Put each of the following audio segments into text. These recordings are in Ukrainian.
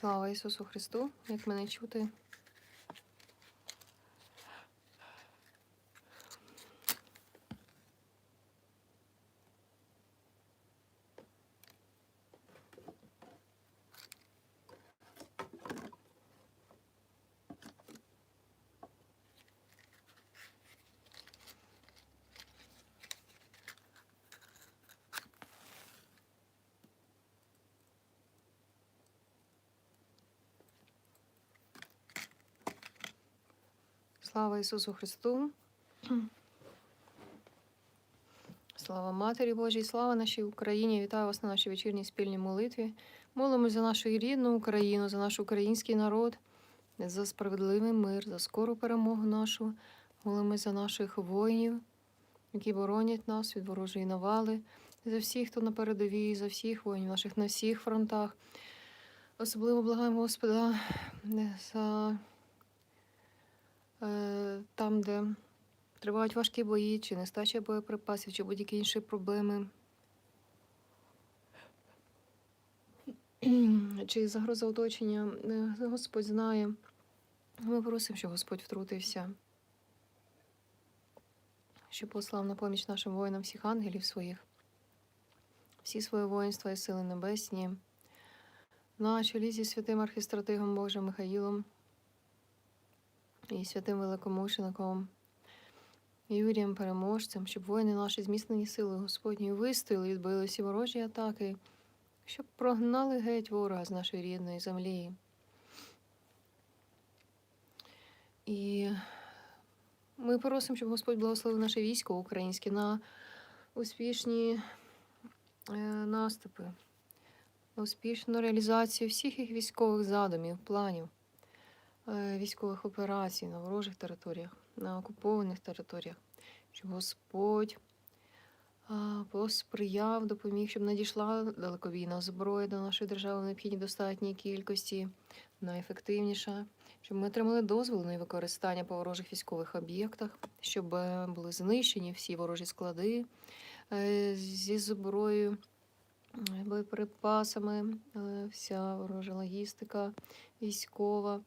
Слава Ісусу Христу! Як мене чути? Слава Ісусу Христу! Слава Матері Божій, слава нашій Україні! Вітаю вас на нашій вечірній спільній молитві. Молимось за нашу рідну Україну, за наш український народ, за справедливий мир, за скору перемогу нашу. Молимось за наших воїнів, які боронять нас від ворожої навали, за всіх, хто на передовій, за всіх воїнів наших на всіх фронтах. Особливо благаємо Господа е, за там, де тривають важкі бої, чи нестача боєприпасів, чи будь-які інші проблеми. Чи загроза оточення, Е, Господь знає. Ми просимо, щоб Господь втрутився, щоб послав на поміч нашим воїнам всіх ангелів своїх, всі своє воїнства і сили небесні, на чолі зі святим архістратигом Божим Михаїлом і святим великомучеником Юрієм Переможцем, щоб воїни наші зміцнені сили Господні вистояли, відбили всі ворожі атаки, щоб прогнали геть ворога з нашої рідної землі. І ми просимо, щоб Господь благословив наше військо українське на успішні е, наступи, на успішну реалізацію всіх їх військових задумів, планів, військових операцій на ворожих територіях, на окупованих територіях, щоб Господь посприяв, допоміг, щоб надійшла далекобійна зброя до нашої держави в необхідній достатній кількості, найефективніша, щоб ми отримали дозвіл на використання по ворожих військових об'єктах, щоб е, були знищені всі ворожі склади е, зі зброєю, е, боєприпасами, е, вся ворожа логістика військова,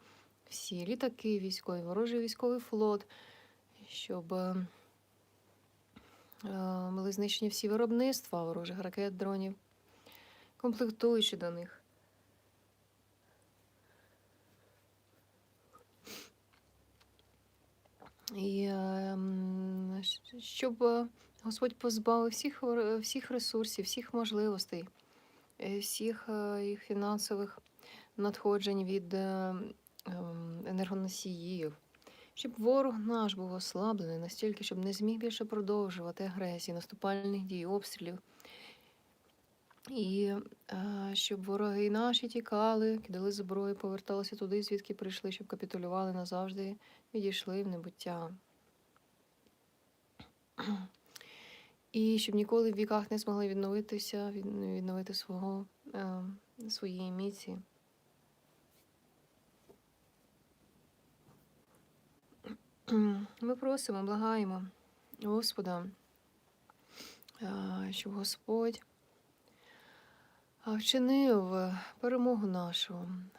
всі літаки військові, ворожий військовий флот, щоб е, е, були знищені всі виробництва ворожих ракет, дронів, комплектуючи до них. І е, щоб Господь позбавив всіх, всіх ресурсів, всіх можливостей, всіх їх фінансових надходжень від енергоносіїв, щоб ворог наш був ослаблений настільки, щоб не зміг більше продовжувати агресії, наступальних дій, обстрілів. І е, щоб вороги наші тікали, кидали зброю, поверталися туди, звідки прийшли, щоб капітулювали назавжди, відійшли в небуття. І щоб ніколи в віках не змогли відновитися, відновити свого, е, своєї міці. Ми просимо, благаємо Господа, е, щоб Господь е, вчинив перемогу нашу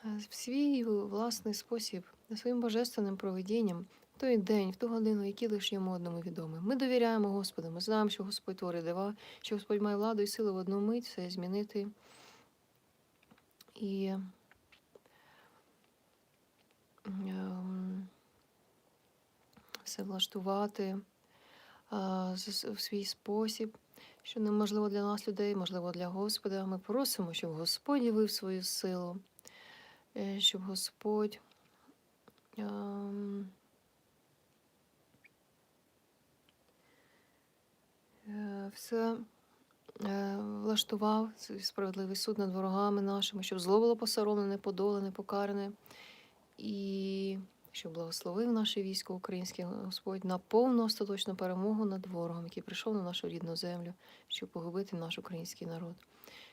е, в свій власний спосіб, своїм божественним проведінням в той день, в ту годину, які лише йому одному відомі. Ми довіряємо Господу, ми знаємо, що Господь творить дива, що Господь має владу і силу в одну мить все змінити. І ем, все влаштувати в свій спосіб, що неможливо для нас, людей, можливо для Господа. Ми просимо, щоб Господь явив свою силу, е, щоб Господь ем, е, все е, влаштував справедливий суд над ворогами нашими, щоб зло було посоромлене, подолене, покаране. І щоб благословив наше військо українське Господь на повну остаточну перемогу над ворогом, який прийшов на нашу рідну землю, щоб погубити наш український народ.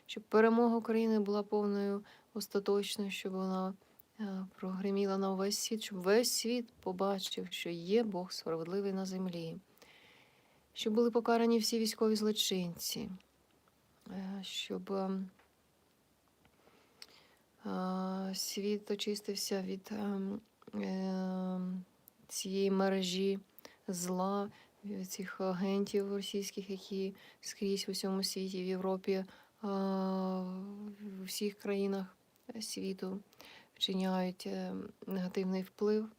Щоб перемога України була повною остаточною, щоб вона е, прогреміла на увесь світ, щоб весь світ побачив, що є Бог справедливий на землі, щоб були покарані всі військові злочинці, е, щоб ем, світ очистився від ем, цієї мережі зла, цих агентів російських, які скрізь у всьому світі, в Європі, в усіх країнах світу вчиняють е, негативний вплив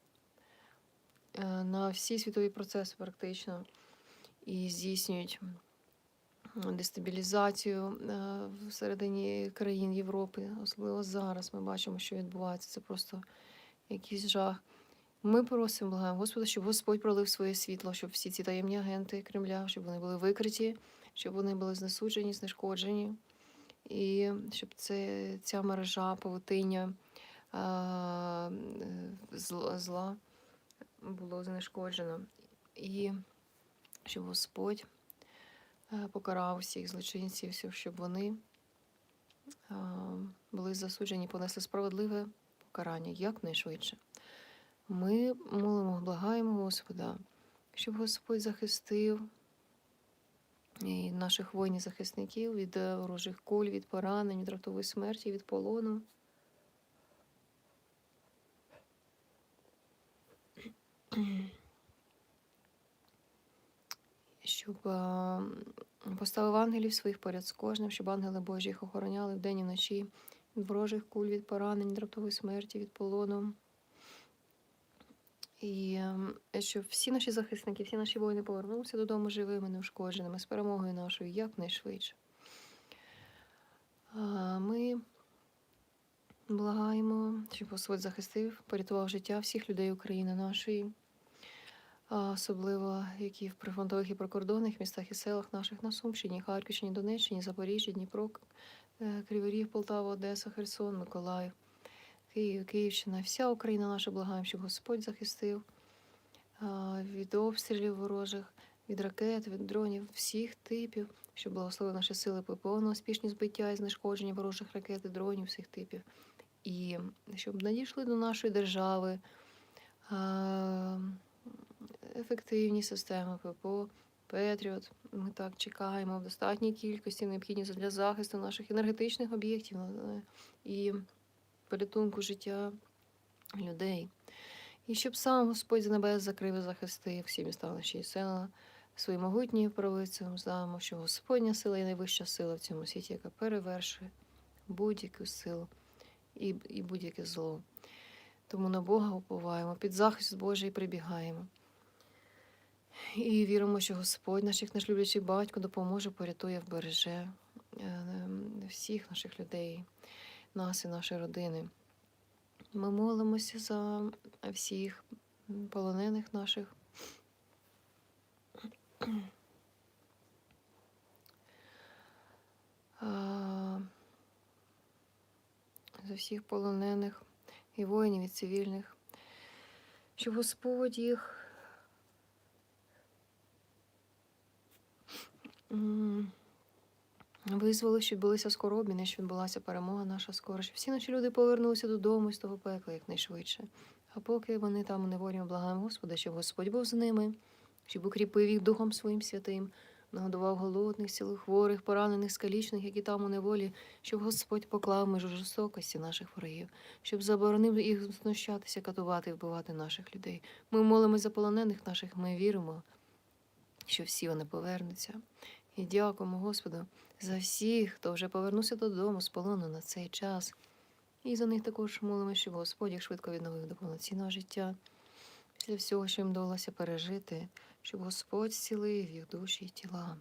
е, на всі світові процеси, практично, і здійснюють дестабілізацію е, всередині країн Європи. Особливо зараз ми бачимо, що відбувається. Це просто якийсь жах. Ми просимо, благаємо Господа, щоб Господь пролив своє світло, щоб всі ці таємні агенти Кремля, щоб вони були викриті, щоб вони були знесуджені, знешкоджені, і щоб це, ця мережа павутиння зла, було знешкоджено. І щоб Господь покарав всіх злочинців, щоб вони були засуджені, понесли справедливе покарання якнайшвидше. Ми молимо, благаємо Господа, щоб Господь захистив і наших воїнів-захисників від ворожих куль, від поранень, від раптової смерті, від полону. Щоб поставив ангелів своїх поряд з кожним, щоб ангели Божі їх охороняли вдень і вночі від ворожих куль, від поранень, раптової смерті, від полону. І ем, щоб всі наші захисники, всі наші воїни повернулися додому живими, неушкодженими, з перемогою нашою якнайшвидше. Ми благаємо, щоб Господь захистив, порятував життя всіх людей України нашої, особливо які в прифронтових і прикордонних містах і селах наших на Сумщині, Харківщині, Донеччині, Запоріжжі, Дніпро, Кривий Ріг, Полтава, Одеса, Херсон, Миколаїв. Київ, Київщина, вся Україна наша благаємо, щоб Господь захистив від обстрілів ворожих, від ракет, від дронів, всіх типів, щоб благословив наші сили ППО на успішні збиття і знешкодження ворожих ракет дронів всіх типів. І щоб надійшли до нашої держави ефективні системи ППО, Петріот. Ми так чекаємо в достатній кількості необхідні для захисту наших енергетичних об'єктів е, і порятунку життя людей. І щоб сам Господь з небес закрив і захистив всі міста наші села свої могутні правицею. Знаємо, що Господня сила і найвища сила в цьому світі, яка перевершує будь-яку силу і, і будь-яке зло. Тому на Бога уповаємо, під захист Божий прибігаємо. І віримо, що Господь, наш їх наш люблячий батько, допоможе, порятує, вбереже е, всіх наших людей, нас і наші родини. Ми молимося за всіх полонених наших. За всіх полонених і воїнів, і цивільних, щоб Господь їх м, визволив, щоб билися скоро обміни, щоб відбулася перемога наша скоро, щоб всі наші люди повернулися додому з того пекла якнайшвидше. А поки вони там у неволі, ми благаємо Господа, щоб Господь був з ними, щоб укріпив їх Духом своїм святим, нагодував голодних, цілохворих, поранених, скалічних, які там у неволі, щоб Господь поклав межу жорстокості наших ворогів, щоб заборонив їх знущатися, катувати і вбивати наших людей. Ми молимось за полонених наших, ми віримо, що всі вони повернуться. І дякуємо Господу за всіх, хто вже повернувся додому з полону на цей час. І за них також молимося, щоб Господь їх швидко відновив до повноцінного життя, після всього, що їм вдалося пережити, щоб Господь зцілив їх душі і тіла.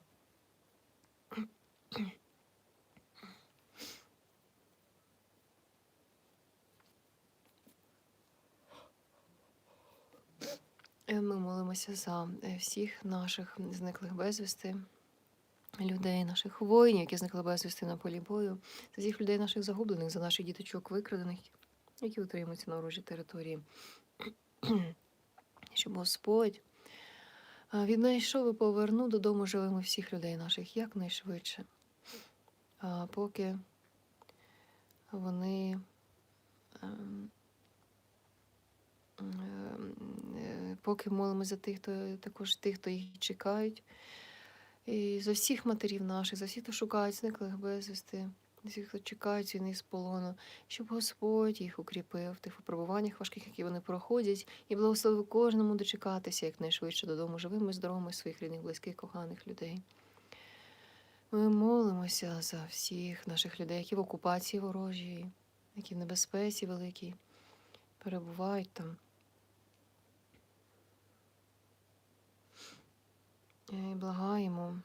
Ми молимося за всіх наших зниклих безвісти, людей, наших воїнів, які зникли безвісти на полі бою, за всіх людей наших загублених, за наших діточок викрадених, які утримуються на ворожій території. Щоб Господь віднайшов і повернув додому живими всіх людей наших якнайшвидше. Поки вони ем, ем, е, поки молимося за тих, хто також тих, хто їх чекають. І за всіх матерів наших, за всіх, хто шукають зниклих безвісти, всіх, хто чекають війни з полону, щоб Господь їх укріпив в тих випробуваннях важких, які вони проходять, і благословив кожному дочекатися якнайшвидше додому, живими, здоровими своїх рідних, близьких, коханих людей. Ми молимося за всіх наших людей, які в окупації ворожій, які в небезпеці великій, перебувають там. І благаємо.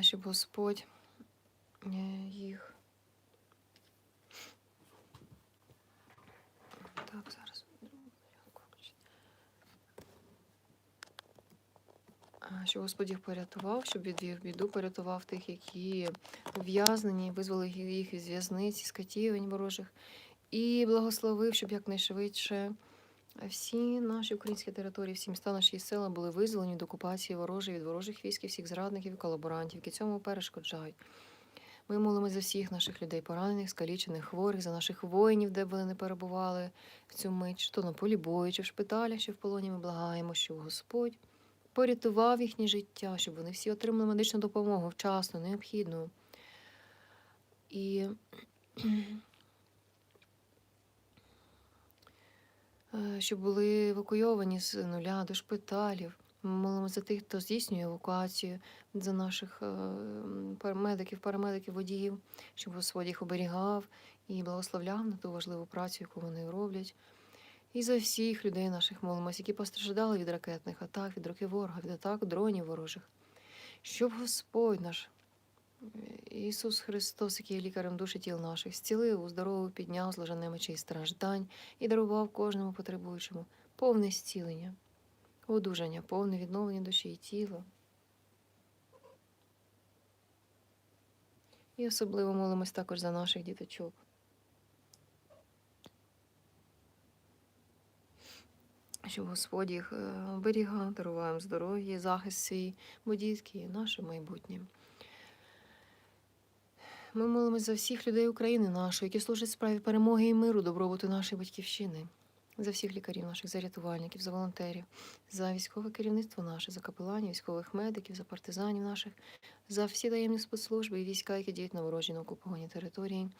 Щоб Господь е, їх. Так, зараз. Щоб Господь їх порятував, щоб відвів біду, порятував тих, які ув'язнені, визволив їх із в'язниці, з катівень ворожих, і благословив, щоб якнайшвидше всі наші українські території, всі міста наші села були визволені від окупації ворожої, від ворожих військ, всіх зрадників і колаборантів, які цьому перешкоджають. Ми молимося за всіх наших людей, поранених, скалічених, хворих, за наших воїнів, де б вони не перебували в цю мить, чи то на полі бою, чи в шпиталях, чи в полоні. Ми благаємо, щоб Господь порятував їхнє життя, щоб вони всі отримали медичну допомогу вчасно, необхідну. І е, щоб були евакуйовані з нуля до шпиталів. Ми молимося за тих, хто здійснює евакуацію, за наших е, м, парамедиків, водіїв, щоб Господь їх оберігав і благословляв на ту важливу працю, яку вони роблять. І за всіх людей наших молимось, які постраждали від ракетних атак, від руки ворога, від атак дронів ворожих. Щоб Господь наш Ісус Христос, який є лікарем душі тіл наших, зцілив, уздоровив, підняв зложене мечей страждань і дарував кожному потребуючому повне зцілення, одужання, повне відновлення душі і тіла. І особливо молимось також за наших діточок. Щоб Господь їх е, оберігав, дарував їм здоров'я, захист свій, бо дітки є наше майбутнє. Ми молимось за всіх людей України нашої, які служать справі перемоги і миру, добробуту нашої батьківщини, за всіх лікарів наших, за рятувальників, за волонтерів, за військове керівництво наше, за капеланів, військових медиків, за партизанів наших, за всі таємні спецслужби і війська, які діють на ворожій на окупованій території,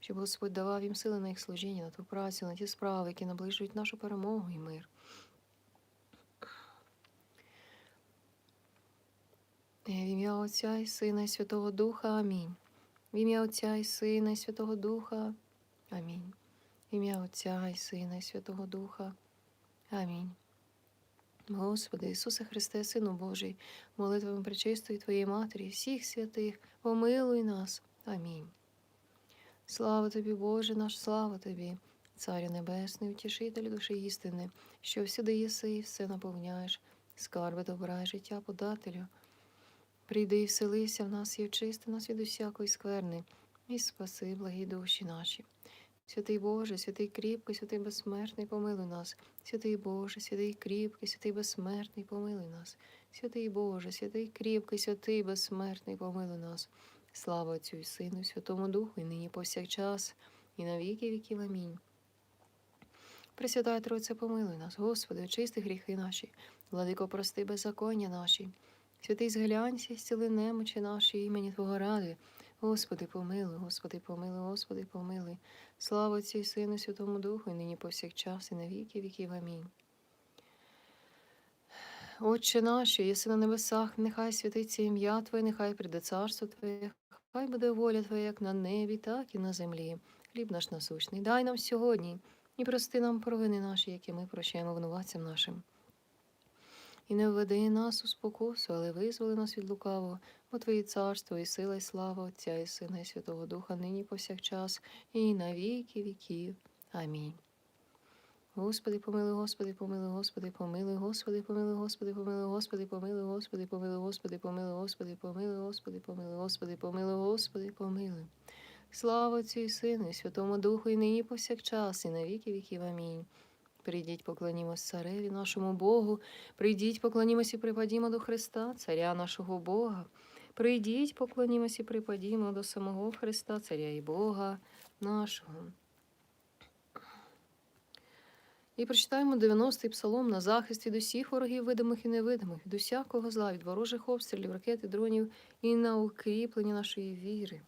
щоб Господь давав їм сили на їх служіння, на ту працю, на ті справи, які наближують нашу перемогу і мир. В ім'я Отця і Сина і Святого Духа. Амінь. В ім'я Отця і Сина і Святого Духа. Амінь. В ім'я Отця і Сина і Святого Духа. Амінь. Господи, Ісусе Христе, Сину Божий, молитвами пречистої Твоєї Матері, всіх святих, помилуй нас. Амінь. Слава тобі, Боже наш, слава тобі, Царю Небесний, утішителю душі істини, що всюди єси і все наповняєш, скарби добра і життя подателю. Прийди і вселися в нас і очисти нас від усякої скверни, і спаси благі душі наші. Святий Боже, святий кріпкий, святий безсмертний, помилуй нас. Святий Боже, святий кріпкий, святий безсмертний, помилуй нас. Святий Боже, святий кріпкий, святий безсмертний, помилуй нас. Слава Отцю і Сину, Святому Духу, і нині повсякчас, і на віки віків. Амінь. Пресвятая Тройця, помилуй нас, Господи, очисти гріхи наші, владико, прости беззаконня наші. Святий зглянься, зціли немочі наші імені Твого ради. Господи, помилуй, Господи, помилуй, Господи, помилуй. Слава Отцю і Сину, Святому Духу, і нині повсякчас, і на віки віків. Амінь. Отче наш, єси на небесах, нехай святиться ім'я Твоє, нехай прийде царство Твоє, хай буде воля Твоя, як на небі, так і на землі. Хліб наш насущний, дай нам сьогодні, і прости нам провини наші, які ми прощаємо винуватцям нашим. І не введи нас у спокусу, але визволи нас від лукавого, бо Твоє царство і сила, і слава Отця і Сина, і Святого Духа, нині повсякчас, і на віки віків. Амінь. Господи, помилуй, Господи, помилуй, Господи, помилуй, Господи, помилуй, Господи, помилуй, Господи, помилуй, Господи, помилуй, Господи, помилуй, Господи, помилуй, Господи, помилуй, Господи, помилуй, Господи, помилуй. Слава Отцю і Сину, і Святому Духу, і нині повсякчас, і на віки віків. Амінь. Прийдіть, поклонімось цареві нашому Богу, прийдіть, поклонімось і припадімо до Христа, царя нашого Бога. Прийдіть, поклонімось і припадімо до самого Христа, царя і Бога нашого. І прочитаємо 90-й псалом на захист від усіх ворогів видимих і невидимих, від усякого зла, від ворожих обстрілів, ракет і дронів і на укріплення нашої віри.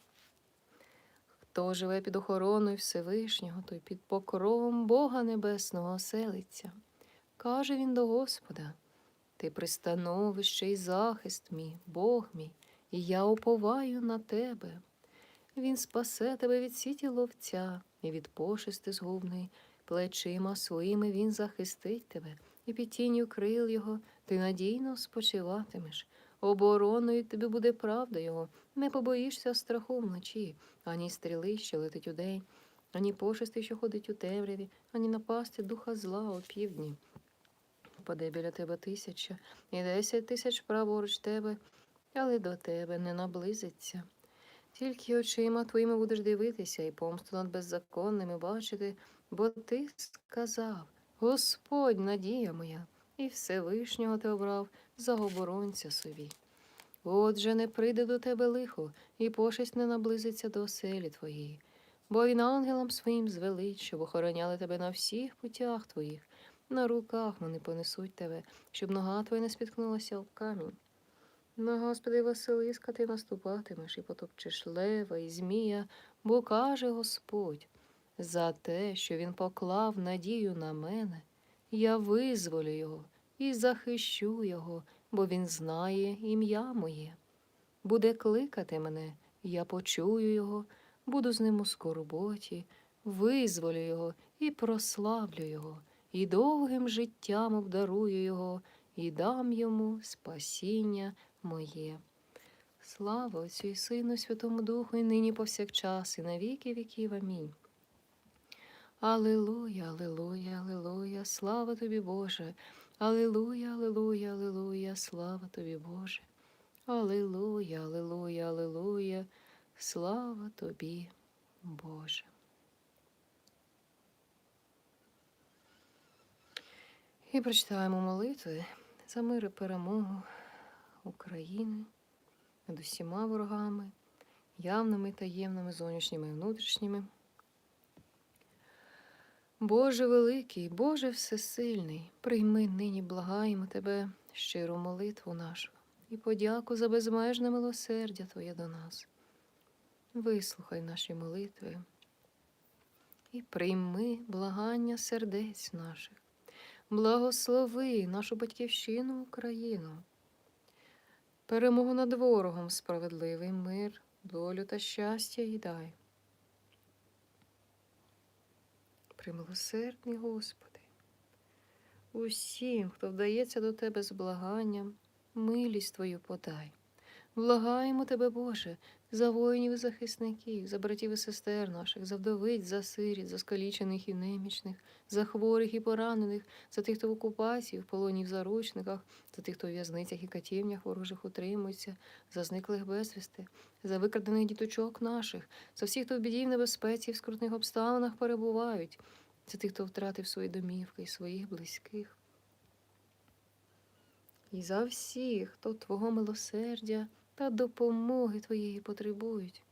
Хто живе під охороною Всевишнього, той під покровом Бога Небесного оселиться. Каже він до Господа: Ти пристановище і захист мій, Бог мій, і я уповаю на тебе. Він спасе тебе від сіті ловця і від пошести згубної, плечима своїми він захистить тебе, і під тінню крил його ти надійно спочиватимеш. Обороною тобі буде правда його, не побоїшся страху вночі, ані стріли, що летить удень, ані пошести, що ходить у темряві, ані напасти духа зла о півдні. Впаде біля тебе тисяча, і десять тисяч праворуч тебе, але до тебе не наблизиться. Тільки очима твоїми будеш дивитися і помсту над беззаконними бачити, бо ти сказав: Господь, надія моя, і Всевишнього ти обрав за оборонця собі. Отже, не прийде до тебе лихо, і пошесть не наблизиться до оселі твоєї, бо він ангелам своїм звелить, щоб охороняли тебе на всіх путях твоїх, на руках вони понесуть тебе, щоб нога твоя не спіткнулася об камінь. На Господи, Василиска, ти наступатимеш і потопчеш лева і змія, бо каже Господь, за те, що він поклав надію на мене, я визволю його і захищу його, бо він знає ім'я моє. Буде кликати мене, я почую його, буду з ним у скорботі, визволю його і прославлю його, і довгим життям обдарую його, і дам йому спасіння моє. Слава Отцю і Сину, Святому Духу, і нині повсякчас, і на віки віків. Амінь. Алилуя, алилуя, алилуя, слава тобі, Боже. Алилуя, алилуя, алилуя, слава тобі, Боже. Алилуя, алилуя, алилуя, слава тобі, Боже. І прочитаємо молитви за мир і перемогу України над усіма ворогами, явними таємними, зовнішніми і внутрішніми. Боже великий, Боже всесильний, прийми нині, благаємо Тебе щиру молитву нашу і подяку за безмежне милосердя Твоє до нас. Вислухай наші молитви і прийми благання сердець наших, благослови нашу батьківщину Україну, перемогу над ворогом, справедливий мир, долю та щастя їй дай. Примилосердний Господи, усім, хто вдається до Тебе з благанням, милість Твою подай. Благаємо Тебе, Боже, за воїнів і захисників, за братів і сестер наших, за вдовиць, за сиріт, за скалічених і немічних, за хворих і поранених, за тих, хто в окупації, в полоні в заручниках, за тих, хто в в'язницях і катівнях ворожих утримується, за зниклих безвісти, за викрадених діточок наших, за всіх, хто в біді в небезпеці, в скрутних обставинах перебувають, за тих, хто втратив свої домівки і своїх близьких. І за всіх, хто Твого милосердя та допомоги Твоєї потребують.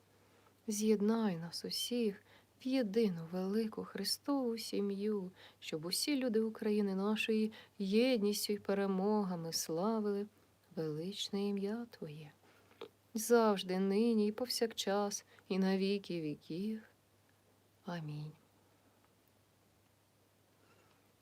З'єднай нас усіх в єдину велику Христову сім'ю, щоб усі люди України нашої єдністю й перемогами славили величне ім'я Твоє. Завжди, нині і повсякчас, і на віки віків. Амінь.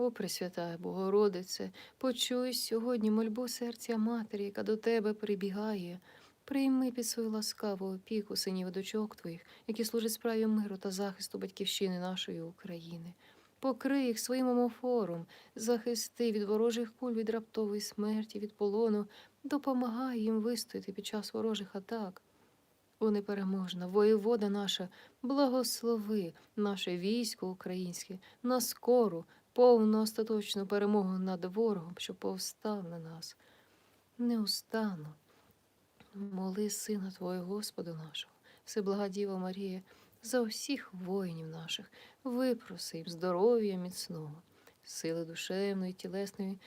О, Пресвятая Богородице, почуй сьогодні мольбу серця матері, яка до тебе прибігає. Прийми під свою ласкаву опіку синів дочок твоїх, які служать справі миру та захисту батьківщини нашої України. Покрий їх своїм омофором, захисти від ворожих куль, від раптової смерті, від полону, допомагай їм вистояти під час ворожих атак. О, непереможна, воєвода наша, благослови наше військо українське на скору, повну остаточну перемогу над ворогом, що повстав на нас. Неустанно. Моли Сина Твого, Господа нашого, Всеблага Діва Марія, за всіх воїнів наших, випроси їм здоров'я міцного, сили душевної, тілесної,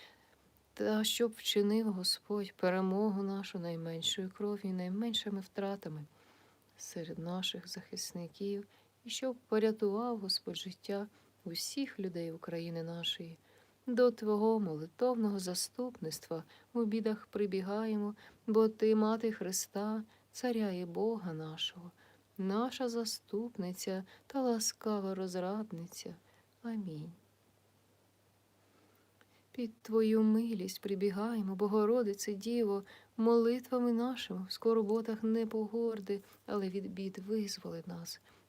та щоб вчинив Господь перемогу нашу найменшою кров'ю, і найменшими втратами серед наших захисників, і щоб порятував Господь життя усіх людей України нашої. До Твого молитовного заступництва у бідах прибігаємо, бо Ти, мати Христа, Царя і Бога нашого, наша заступниця та ласкава розрадниця. Амінь. Під Твою милість прибігаємо, Богородице Діво, молитвами нашими в скорботах не погорди, але від бід визволи нас.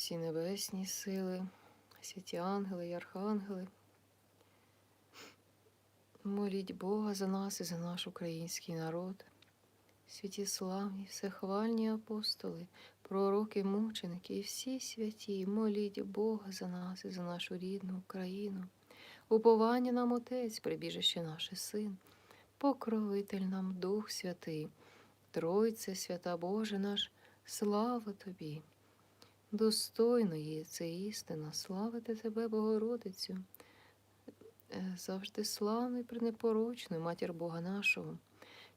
Всі небесні сили, святі ангели і архангели. Моліть Бога за нас і за наш український народ, святі славні, всехвальні апостоли, пророки, мученики і всі святі, моліть Бога за нас і за нашу рідну Україну. Уповання нам Отець, прибіжище наше Син, покровитель нам Дух Святий, Тройце, свята Боже наш, слава Тобі. Достойно є це істина, славити тебе, Богородицю, е, завжди славну і пренепорочну матір Бога нашого,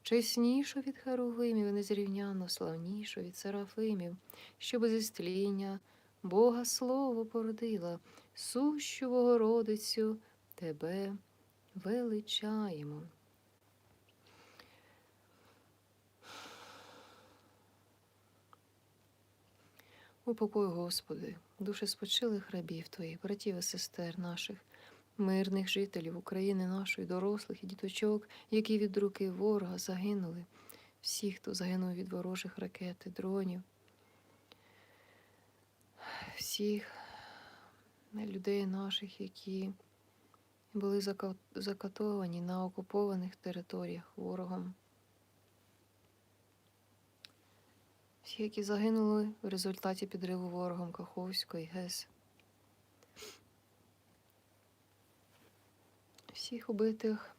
чеснішу від Херувимів, і незрівняно славнішу від Серафимів, що без істління Бога Слово породила, сущу Богородицю тебе величаємо. Упокой, Господи, душі спочилих рабів Твоїх, братів і сестер наших, мирних жителів України нашої, дорослих і діточок, які від руки ворога загинули, всіх, хто загинув від ворожих ракет і дронів, всіх людей наших, які були закатовані на окупованих територіях ворогом. Всі, які загинули в результаті підриву ворогом Каховської ГЕС. Всіх убитих,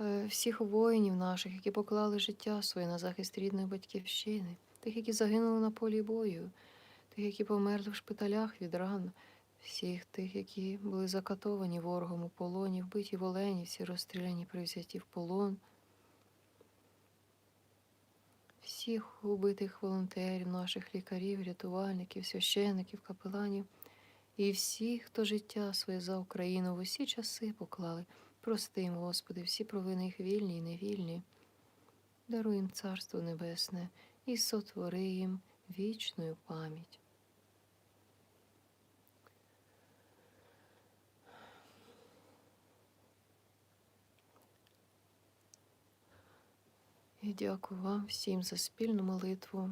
е, всіх воїнів наших, які поклали життя своє на захист рідної батьківщини, тих, які загинули на полі бою, тих, які померли в шпиталях від ран, всіх тих, які були закатовані ворогом у полоні, вбиті в Оленівці, розстріляні при взятті в полон всіх убитих волонтерів, наших лікарів, рятувальників, священників, капеланів і всіх, хто життя своє за Україну в усі часи поклали. Прости їм, Господи, всі провини їх вільні і невільні. Даруй їм Царство Небесне і сотвори їм вічною пам'ять. І дякую вам всім за спільну молитву.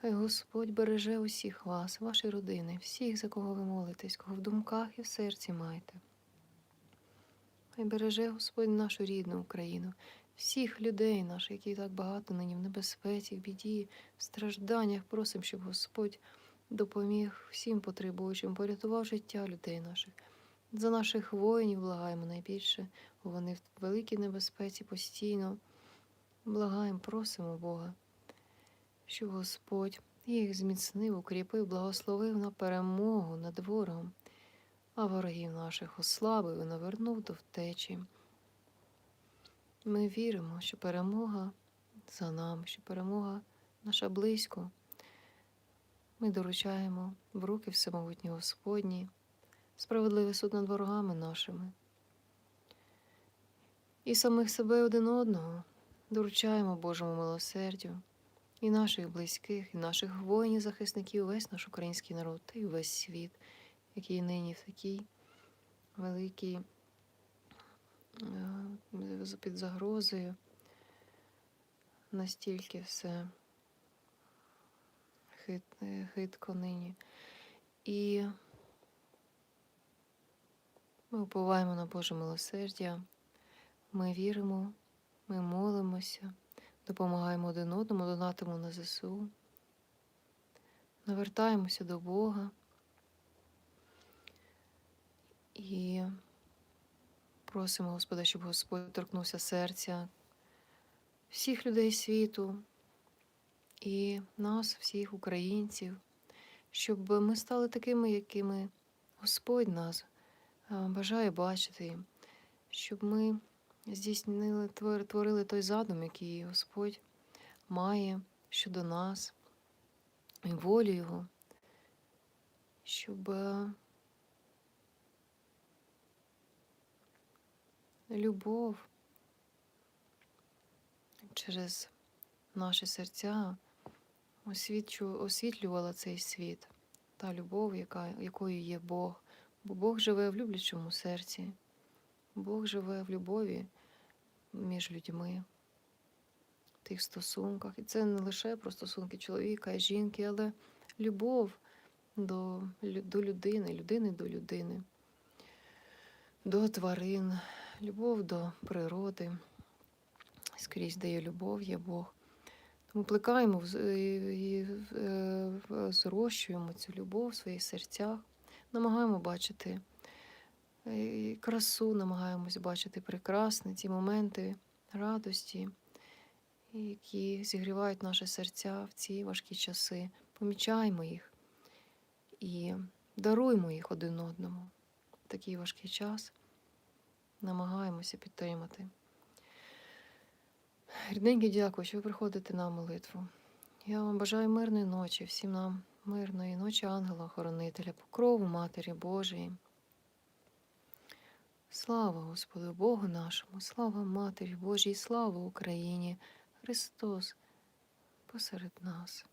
Хай Господь береже усіх вас, ваші родини, всіх, за кого ви молитесь, кого в думках і в серці маєте. Хай береже Господь нашу рідну Україну, всіх людей наших, які так багато нині в небезпеці, в біді, в стражданнях. Просимо, щоб Господь допоміг всім потребуючим, порятував життя людей наших. За наших воїнів благаємо найбільше, бо вони в великій небезпеці постійно. Благаємо, просимо Бога, щоб Господь їх зміцнив, укріпив, благословив на перемогу над ворогом, а ворогів наших ослабив і навернув до втечі. Ми віримо, що перемога за нами, що перемога наша близько. Ми доручаємо в руки Всемогутні Господні, справедливий суд над ворогами нашими. І самих себе один одного доручаємо Божому милосердю, і наших близьких, і наших воїнів, захисників, весь наш український народ, та й весь світ, який нині в такій великій е, під загрозою. Настільки все хит, е, хитко нині. І ми уповаємо на Боже милосердя, ми віримо, ми молимося, допомагаємо один одному, донатимо на ЗСУ, навертаємося до Бога. І просимо Господа, щоб Господь торкнувся серця всіх людей світу і нас, всіх українців, щоб ми стали такими, якими Господь нас е, бажає бачити, щоб ми здійснили, творили той задум, який Господь має щодо нас, і волю Його, щоб е, любов через наші серця освітлювала цей світ, та любов, яка, якою є Бог. Бо Бог живе в люблячому серці, Бог живе в любові між людьми, в тих стосунках. І це не лише про стосунки чоловіка і жінки, але любов до, до людини, людини до людини, до тварин, любов до природи. Скрізь, де є любов, є Бог. Тому плекаємо і, е, зрощуємо цю любов в своїх серцях, намагаємо бачити і красу, намагаємось бачити прекрасне, ці моменти радості, які зігрівають наші серця в ці важкі часи. Помічаємо їх і даруємо їх один одному. В такий важкий час намагаємося підтримати. Рідненькі, дякую, що ви приходите на молитву. Я вам бажаю мирної ночі, всім нам мирної ночі, ангела-охоронителя, покрову Матері Божої. Слава Господу Богу нашому, слава Матері Божій, слава Україні, Христос посеред нас.